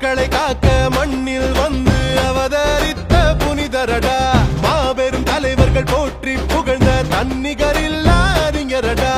மக்களை காக்க மண்ணில் வந்து அவதரித்த புனிதரடா. மாபெரும் தலைவர்கள் போற்றி புகழ்ந்த தன்னிகரில் அறிஞரடா.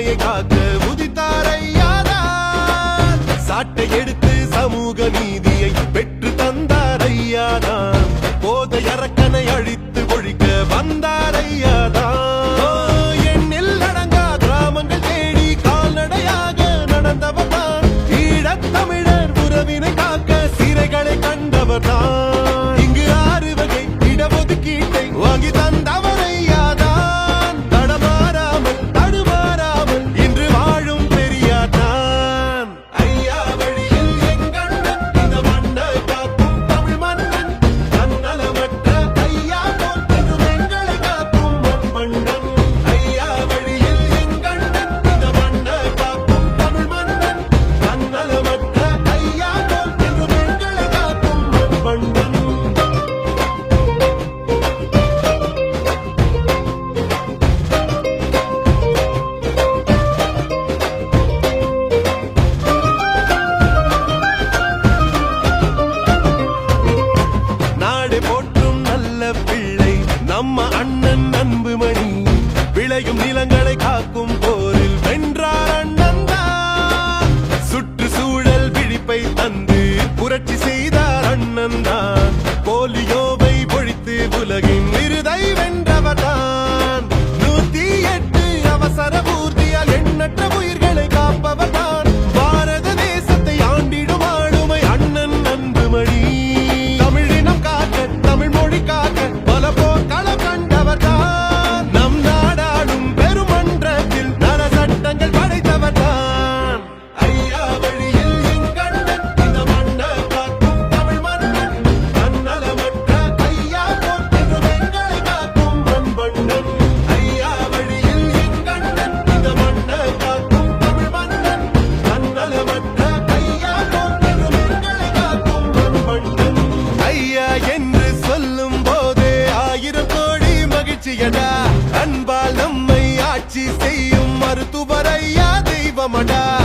ये खाते I'm a die.